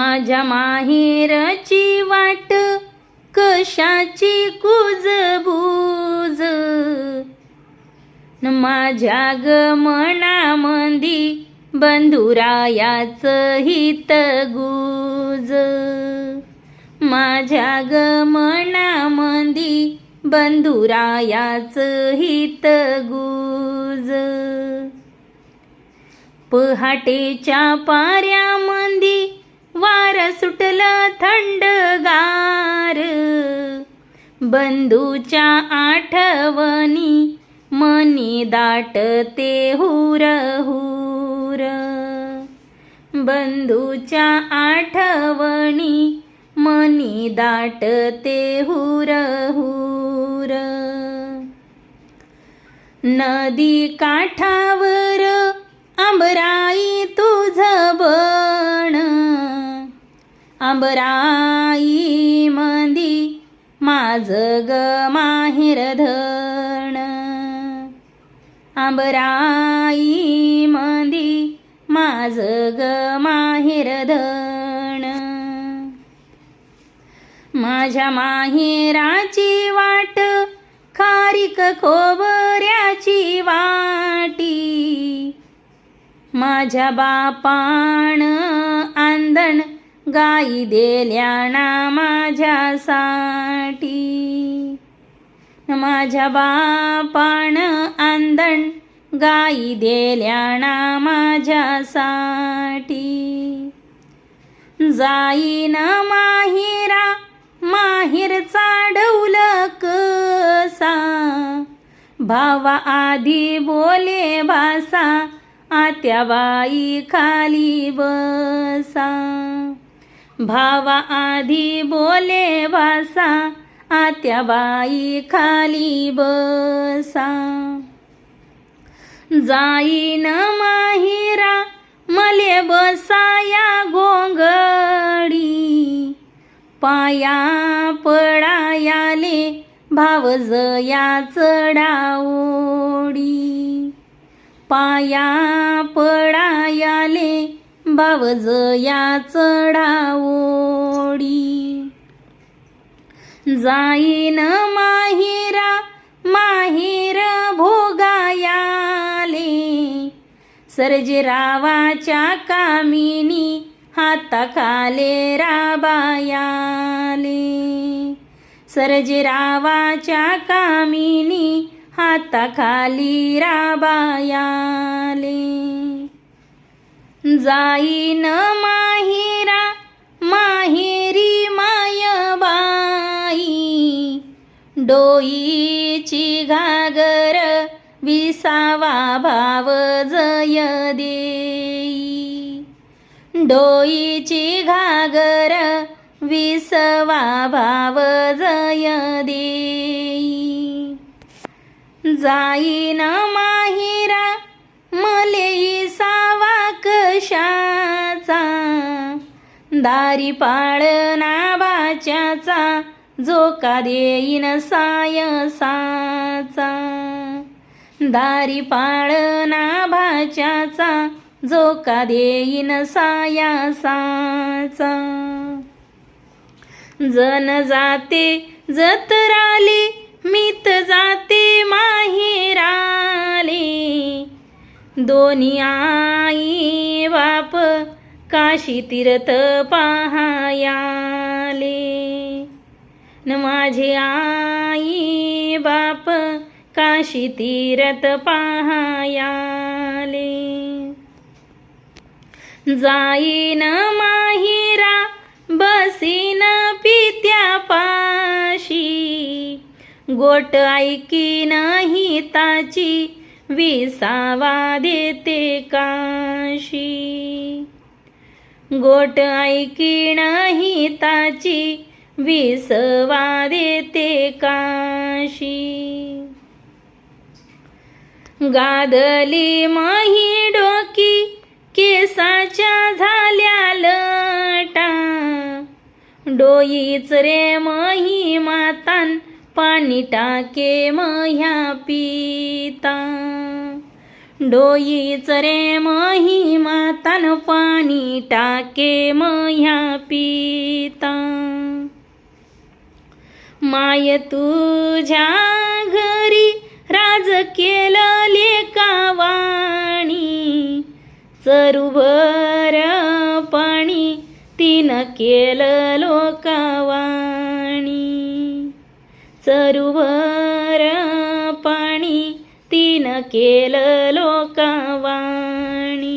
माझ्या माहेरची वाट कशाची कुजबूज? न माझ्या ग मनामंदी बंधुरायाच हित गुज. माझ्या ग मनामंदी बंधुरायाच हित गुज. पहाटेच्या पाऱ्यामंदी वार सुटलं थंडगार. बंधूच्या आठवणी मनी दाटते हुर हुर बंधूच्या आठवणी मनी दाटते हुर हुर नदी काठावर आंबराई आंबराई मंदी माझ ग माहेर धण. आंबराई मंदी माझ ग माहेर धण. माझ्या माहेराची वाट खारीक खोबऱ्याची वाटी. माझ्या बापाण आंदण गाई दिल्या ना माझ्यासाठी माझ्या बापान आंदण गाई दिल्या ना माझ्यासाठी जाईन माहिरा माहिर चाडवल कसा? भावा आधी बोले भासा आत्याबाई खाली बसा. भावा आधी बोले आत्या आत्याबाई खाली बसा. जाईन माहिरा मले बसाया गोंगडी. पाया पडायाले भावजया चढाओडी. पाया पडायाले बावज या चढाओडी. जाईन माहिरा माहेर भोगायाले. सर्जरावाच्या कामिनी हाताखाले राबायाले. सर्जरावाच्या कामिनी हाताखाली राबायाले. जाईन माहिरा माहेरी मायबाई डोईची घागर विसावा भाव जय देई. डोईची घागर विसवा भाव जय देई. जाईन माहिरा मलेई कशाचा दारी पाळना बाच्याचा जोका देईन सायसाचा. दारी पाळना भाच्याचा जोका देईन सायासाचा. जन जाते जतराले मीत जाते माहेरा दोन्ही आई बाप काशी तीर्थ पाहायाले. न माझे आई बाप काशी तीर्थ पाहायाले. जाईन माहिरा बसीन पित्या पाशी गोट ऐकी नाही ताची विसावा देते काशी. गोट ऐकी नाही ताची विसवा देते काशी. गादली मही डोकी केसाच्या झाल्या लटा. डोईच रे मही मातान पाणी टाके मह्या पिता. डोई चरे मही तन पाणी टाके मह्या पिता. माय तुझ्या घरी राज केलं लेकावाणी चरुभर पाणी तीन केलं लोकावा चरुभर पाणी तीन केलं लोकावाणी.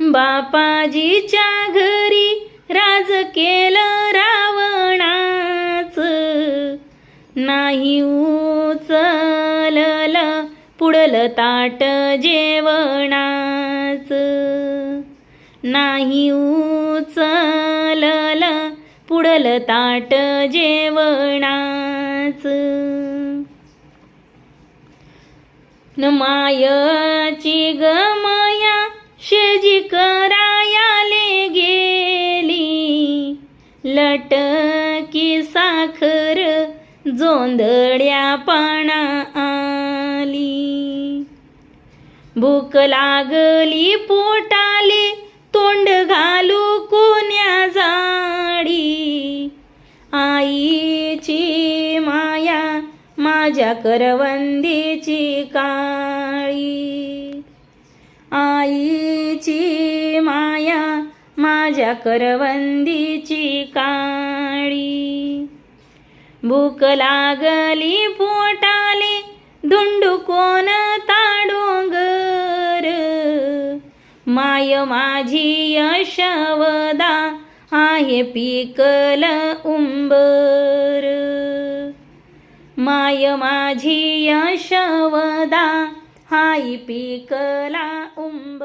बापाजीच्या घरी राज केलं रावणाच. नाही उचललं पुढलं ताट जेवणाच. नाही उचललं पुढलं ताट जेवणाच. न मायची गमया शेजी करायाले गेली. लटकी साखर जोंधळ्या पाना आली. भूक लागली पोटाले तोंड घालू माझ्या करवंदीची काळी. आईची माया माझ्या करवंदीची काळी. भूक लागली पोटाले धुंडू कोण ताडोंगर माय माझी यशवदा आहे पिकल उंबर. माय माझी यशवदा हाय पिकला उंब.